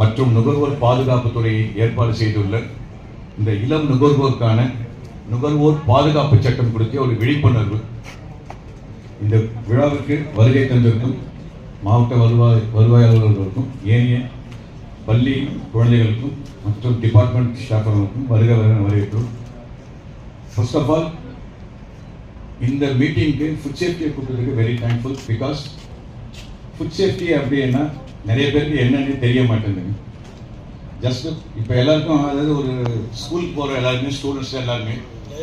மற்றும் நுகர்வோர் பாதுகாப்பு துறையை ஏற்பாடு செய்துள்ள இந்த இளம் நுகர்வோருக்கான நுகர்வோர் பாதுகாப்பு சட்டம் குறித்த ஒரு விழிப்புணர்வு. இந்த விழாவிற்கு வருகை தந்திருக்கும் மாவட்ட வருவாய் வருவாய் அலுவலர்களுக்கும் ஏனைய பள்ளி குழந்தைகளுக்கும் மற்றும் டிபார்ட்மெண்ட் ஸ்டாஃபர்களுக்கும் வருக வருக வரவேற்கிறோம். ஃபர்ஸ்ட் ஆஃப் ஆல் இந்த மீட்டிங்க்கு ஃபுட் சேஃப்டியை கூப்பிட்டதுக்கு very thankful because food safety அப்படின்னா நிறைய பேருக்கு என்னன்னு தெரிய மாட்டேங்குது. ஜஸ்ட் இப்போ எல்லாருக்கும் அதாவது ஒரு ஸ்கூலுக்கு போகிற எல்லாருமே ஸ்டூடெண்ட்ஸ் எல்லாருமே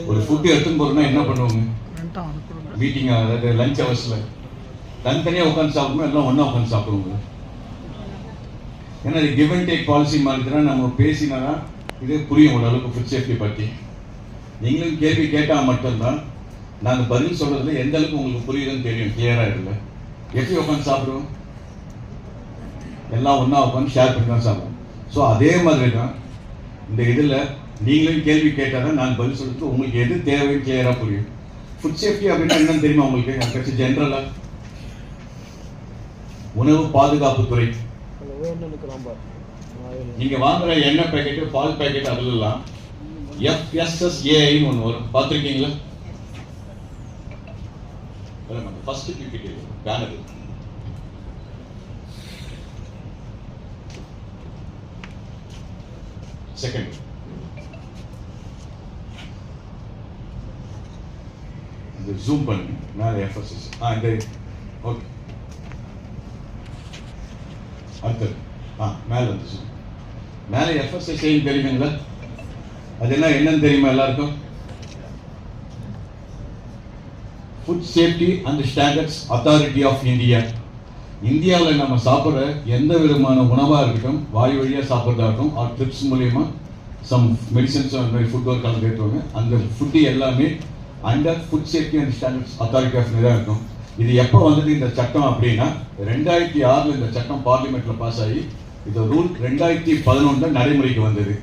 ஒரு ஃபுட்டு எடுத்துன்னு போகிறோம்னா என்ன பண்ணுவாங்க? மீட்டிங் அதாவது லஞ்ச் ஹவர்ஸில் தனித்தனியாக உட்காந்து சாப்பிடணும் எல்லாம் ஒன்றா உட்காந்து சாப்பிடுவோங்க. ஏன்னா இது கிவ் அண்ட் டேக் பாலிசி மாதிரி நம்ம பேசினா தான் இது புரியும் ஓரளவுக்கு ஃபுட் சேஃப்டி பற்றி நீங்களும் கேள்வி கேட்டால் மட்டும்தான் நாங்கள் பதில் சொல்கிறதுல எந்த அளவுக்கு உங்களுக்கு புரியுதுன்னு தெரியும் கிளியராக இல்லை எப்படி உட்காந்து சாப்பிடுவோம்? எல்லாம் ஒன்றா உட்காந்து ஷேர் பண்ணி தான் சாப்பிடுவோம். ஸோ அதே மாதிரி தான் இந்த இதில் நீங்களும் கேள்வி கேட்டால் தான் நான் பதில் சொல்லிட்டு உங்களுக்கு எது தேவை கிளியராக புரியும். ஃபுட் சேஃப்டி அப்படின்னா என்னன்னு தெரியுமா உங்களுக்கு? அதை பற்றி ஜென்ரலாக உணவு பாதுகாப்பு துறை. நீங்க வாங்குற எண்ணெய் பேக்கெட் பால் பேக்கெட் அதுலாம் எஃப்எஸ்எஸ்ஏஐன்னு ஒன்று வரும். பார்த்துருக்கீங்களா? ஃபர்ஸ்ட் பிபிடி பேனர் செகண்ட் இது ஜூம் பண்ணுங்க மேலே எஃப்எஸ்எஸ் ஆ இந்த ஓகே அடுத்தது. ஆ மேலே வந்துச்சு மேலே எஃப்எஸ்எஸ்ஐன்னு தெரியுங்களா அது என்ன என்னன்னு தெரியுமா எல்லாருக்கும்? Food safety and standards authority of India இந்தியாவில் நம்ம சாப்பிட்ற எந்த விதமான உணவாக இருக்கட்டும் வாய் வழியாக சாப்பிட்றதாகட்டும் ஆர் ட்ரிப்ஸ் மூலயமா சம் மெடிசன்ஸ் அந்த மாதிரி ஃபுட் ஒர்க் கலந்து அந்த ஃபுட்டு எல்லாமே under food safety and standards authority of India இருக்கும். இது எப்போ வந்தது இந்த சட்டம் அப்படின்னா ரெண்டாயிரத்தி ஆறில் இந்த சட்டம் பார்லிமெண்ட்டில் பாஸ் ஆகி இந்த ரூல் ரெண்டாயிரத்தி பதினொன்றில் நடைமுறைக்கு வந்தது.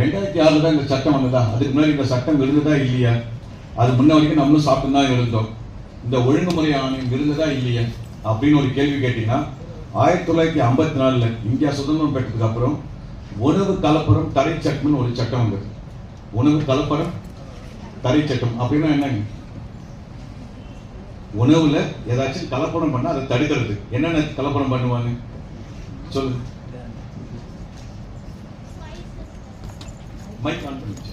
ரெண்டாயிரத்தி ஆறில் தான் இந்த சட்டம் வந்ததா? அதுக்கு முன்னாடி இந்த சட்டம் இருந்ததா இல்லையா? அது முன்ன வரைக்கும் நம்மளும் சாப்பிட்டு தான் இருந்தோம். இந்த ஒழுங்குமுறை ஆணையம் இருந்ததா இல்லையா? அப்படின்னு ஒரு கேள்வி கேட்டீங்கன்னா ஆயிரத்தி தொள்ளாயிரத்தி ஐம்பத்தி நாலுல இந்தியா சுதந்திரம் பெற்றதுக்கு அப்புறம் உணவு கலப்படம் தடை சட்டம்னு ஒரு சட்டம் வந்தது. உணவு கலப்படம் தடை சட்டம் அப்படின்னா என்னங்க? உணவுல ஏதாச்சும் கலப்படம் பண்ணா அதை தடுக்கிறது. என்னென்ன கலப்படம் பண்ணுவாங்க? சொல்லு மைக் ஆன் பண்ணிச்சு